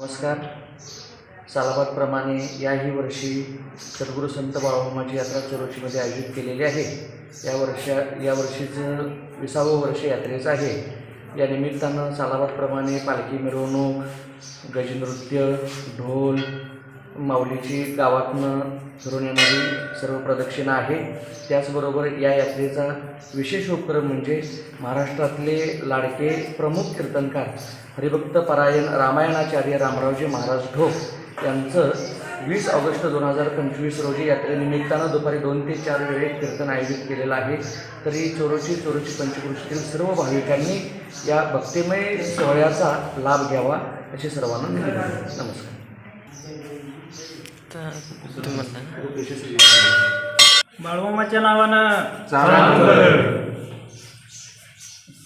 नमस्कार. सालाबादप्रमाणे याही वर्षी सद्गुरू संत बाळूमाची यात्रा चरोशीमध्ये आयोजित केलेली आहे. या वर्षा या वर्षीचं विसावं वर्ष यात्रेचं आहे. या निमित्तानं सालाबादप्रमाणे पालखी मिरवणूक गजनृत्य ढोल माऊलीची गावातनं फिरून येणारी सर्व प्रदक्षिणा आहे. त्याचबरोबर या यात्रेचा विशेष उपक्रम म्हणजे महाराष्ट्रातले लाडके प्रमुख कीर्तनकार हरिभक्त परायण रामायणाचार्य रामरावजी महाराज ढोक यांचं वीस ऑगस्ट दोन हजार पंचवीस रोजी यात्रेनिमित्तानं दुपारी दोन ते चार वेळेत कीर्तन आयोजित केलेलं आहे. तरी चोरोची चोरोची पंचकृषीतील सर्व भाविकांनी या भक्तिमय सोहळ्याचा लाभ घ्यावा अशी सर्वांना नमस्कार. बाळूमाच्या नावानं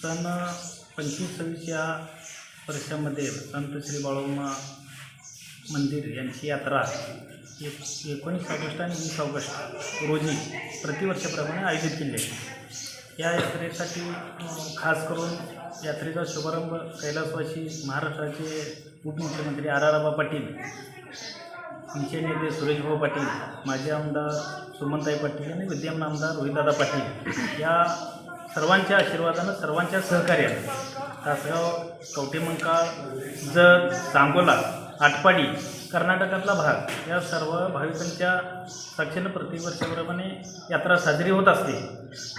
सन पंचवीस सव्वीस या वर्षामध्ये संत श्री बाळूमा मंदिर यांची यात्रा एक एकोणीस ऑगस्ट आणि वीस ऑगस्ट रोजी प्रतिवर्षाप्रमाणे आयोजित केली आहे. या यात्रेसाठी खास करून यात्रेचा शुभारंभ कैलासवासी महाराष्ट्राचे उपमुख्यमंत्री आर आर पाटील आमचे नेते सुरेशभाऊ पाटील माजी आमदार सुमनताई पाटील आणि विद्यमान आमदार रोहितदादा पाटील या सर्वांच्या आशीर्वादानं सर्वांच्या सहकार्यानं तासगाव कवटेमंका जत सांगोला आटपाडी कर्नाटकातला भाग या सर्व भाविकांच्या साक्षीनं प्रतिवर्षाप्रमाणे यात्रा साजरी होत असते.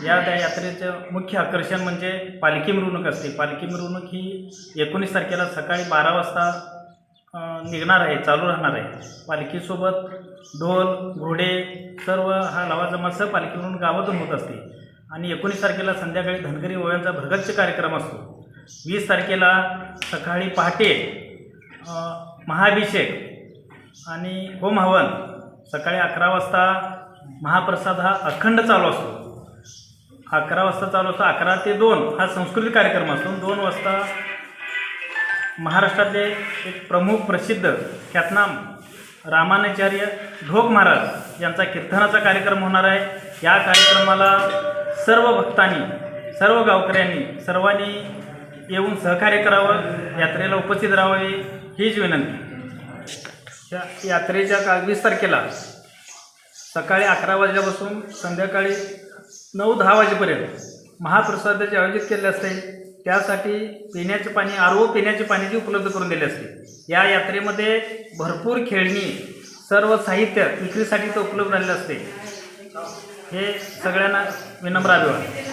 या त्या यात्रेचं मुख्य आकर्षण म्हणजे पालखी मिरवणूक असते. पालखी मिरवणूक ही एकोणीस तारखेला सकाळी बारा वाजता निघणार आहे चालू राहणार आहे. पालखीसोबत ढोल घोडे सर्व हा लावा जमासह म्हणून गावातून होत असते. आणि एकोणीस तारखेला संध्याकाळी धनगरी ओव्यांचा भरगच्च कार्यक्रम असतो. वीस तारखेला सकाळी पहाटे महाभिषेक आणि होम हवन. सकाळी अकरा वाजता महाप्रसाद हा अखंड चालू असतो. अकरा वाजता चालू असतो. अकरा ते दोन हा सांस्कृतिक कार्यक्रम असतो. दोन वाजता महाराष्ट्रातले एक प्रमुख प्रसिद्ध ख्यातनाम रामानाचार्य ढोक महाराज यांचा कीर्तनाचा कार्यक्रम होणार आहे. या कार्यक्रमाला सर्व भक्तांनी सर्व गावकऱ्यांनी सर्वांनी येऊन सहकार्य करावं. यात्रेला उपस्थित राहावे हीच विनंती. या यात्रेच्या का वीस तारखेला सकाळी अकरा वाजल्यापासून संध्याकाळी नऊ दहा वाजेपर्यंत महाप्रसादाचे आयोजित केले असते. त्यासाठी पिण्याचे पाणी आरो पिण्याचे पाण्याची उपलब्ध करून दिले असते. या यात्रेमध्ये भरपूर खेळणी सर्व साहित्य विक्रीसाठी तर उपलब्ध झालेलं असते. हे सगळ्यांना विनम्र अभिवादन.